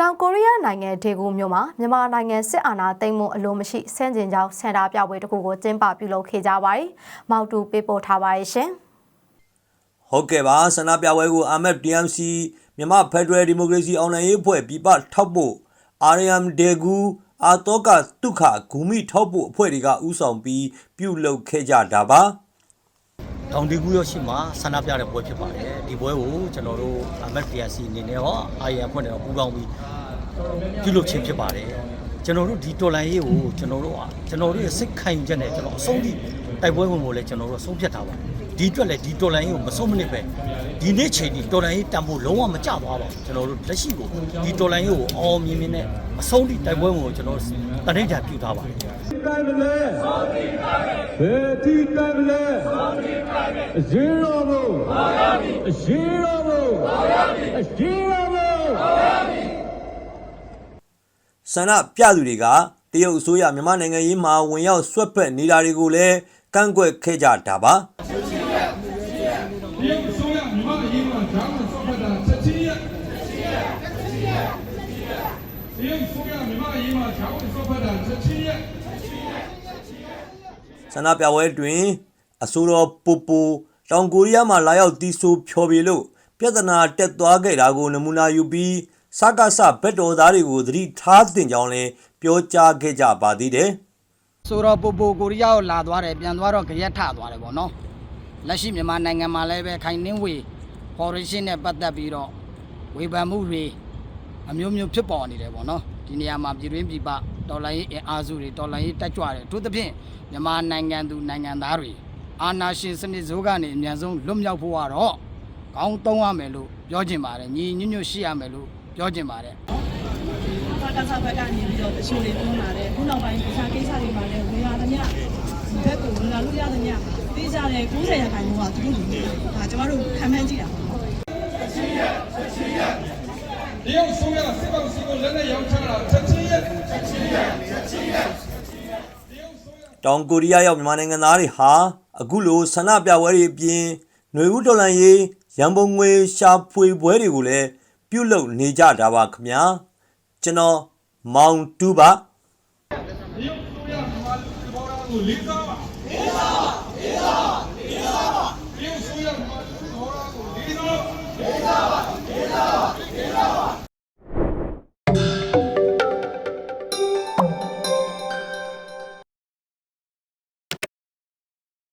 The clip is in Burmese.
တောင်ကိုရီးယားနိုင်ငံဒေဂူမြို့မှာမြန်မာနိုင်ငံစစ်အာဏာသိမ်းမှုအလိုမရှိဆန့်ကျင်ကြောင်းဆန္ဒပြပွဲတစ်ခုကိုကျင်းပပြုလုပ်ခဲ့ကြပါတယ်။မောက်တူပေးပို့ထားပါရဲ့ရှင်။ဟုတ်ကဲ့ပါဆန္ဒပြပွဲကို AMF DMC မြန်မာဖက်ဒရယ်ဒီမိုကရေစီအောင်နိုင်ရေးအဖွဲ့ပြပထောက်ဖို့ RM ဒေဂူအာတောကတုခဂူမိထောက်ဖို့အဖွဲ့တွေကဥဆောင်ပြီးပြုလုပ်ခဲ့ကြတာပါ တောင်တီကူရရှိမှာဆန္ဒပြတဲ့ပွဲဖြစ်ပါတယ်ဒီပွဲကိုကျွန်တော်တို့ MFDC အနေနဲ့ရော IR အဖွဲ့နဲ့ရောပူးပေါင်းပြီးပြုလုပ်ခြင်းဖြစ်ပါတယ်ကျွန်တော်တို့ဒီတော်လန်ရေးကိုကျွန်တော်တို့ကကျွန်တော်တို့ရဲ့စိတ်ခံယူချက်နဲ့ကျွန်တော်အဆုံးထိတိုက်ပွဲဝင်ဖို့လည်းကျွန်တော်တို့ဆုံးဖြတ်ထားပါတယ်ဒီအတွက်လည်းဒီတော်လန်ရေးကိုမဆုံးမနစ်ပဲဒီနေ့ချိန်ဒီတော်လန်ရေးတန်ဖို့လုံးဝမကြသွားပါဘူးကျွန်တော်တို့လက်ရှိကိုဒီတော်လန်ရေးကိုအောင်အောင်မြင်မြင်နဲ့အဆုံးထိတိုက်ပွဲဝင်ကိုကျွန်တော်တို့တနိဋ္ဌာန်ပြုထားပါတယ်တိုင်းမလဲစောင်းတီတိုင်းဘယ်တီတိုင်းမလဲစောင်းတီတိုင်း အရေးတော်ဘုံပါရမည်အရေးတော်ဘုံပါရမည်အရေးတော်ဘုံဆန္ဒပြသူတွေကတရုတ်အစိုးရမြန်မာနိုင်ငံရေးမှာဝင်ရောက်ဆွတ်ဖက်နေတာတွေကိုလည်းကန့်ကွက်ခဲ့ကြတာပါတရုတ်အစိုးရမြန်မာအရေးမှာဂျာမန်ဆော့ဖက်တာချက်ချင်းရက်တရုတ်အစိုးရမြန်မာအရေးမှာဂျာမန်ဆော့ဖက်တာချက်ချင်းရက်ဆန္ဒပြပွဲတွင်အဆိုတော်ပူပူ တောင်ကိုရီးယားမှာလာရောက်တီးဆိုဖျော်ဖြေလို့ပြဿနာတက်သွားခဲ့တာကိုနမူနာယူပြီးစကားဆဘက်တော်သားတွေကိုသတိထားတင်ကြောင်းလည်းပြောကြားခဲ့ကြပါသေးတယ်ဆိုတော့ပိုပိုကိုရီးယားကိုလာသွားတယ်ပြန်သွားတော့ကြရက်ထသွားတယ်ပေါ့နော်လက်ရှိမြန်မာနိုင်ငံမှာလည်းပဲခိုင်နှင်းဝေဖော်ရရှင်နဲ့ပတ်သက်ပြီးတော့ဝေဖန်မှုတွေအမျိုးမျိုးဖြစ်ပေါ်နေတယ်ပေါ့နော်ဒီနေရာမှာပြည်တွင်းပြည်ပတော်လိုင်းရေးအင်အားစုတွေတော်လိုင်းရေးတက်ကြွတယ်အထူးသဖြင့်မြန်မာနိုင်ငံသူနိုင်ငံသားတွေ အာဏာရှင်စနစ်ဇိုးကနေအမြန်ဆုံးလွတ်မြောက်ဖို့ကတော့ကောင်းသုံးရမယ်လို့ပြောချင်ပါတယ်ညီညွတ်ညွတ်ရှိရမယ်လို့ပြောချင်ပါတယ်ဘာကစားဘက်ကနေပြီးတော့တချို့တွေပြောလာတယ်ခုနောက်ပိုင်းတခြားကိစ္စတွေမှာလည်းဝင်လာသမျှဒီဘက်ကိုဝင်လာလို့ရသမျှသိကြတယ်90ရာခိုင်နှုန်းကသူတို့လူတွေဒါကျမတို့ခံမှန်းကြည့်တာပါနော်တရုတ်အစိုးရစစ်ကောင်စီကိုလက်နက်ရောင်းချတာချက်ချင်းရက်ချက်ချင်းရက်ချက်ချင်းရက်တောင်ကိုရီးယားရောက်မြန်မာနိုင်ငံသားတွေဟာ အခုလိုဆန္ဒပြပွဲတွေအပြင်ຫນွေဦးတော်လန်ရေးရန်ပုံငွေရှာဖွေပွဲတွေကိုလည်းပြုလုပ်နေကြတာပါခင်ဗျာကျွန်တော်မောင်တူပါကိုလေးစားပါလေးစားပါလေးစားပါလေးစားပါရုပ်ဆိုးရမှာသူခေါ်တာကိုလေးစားပါလေးစားပါ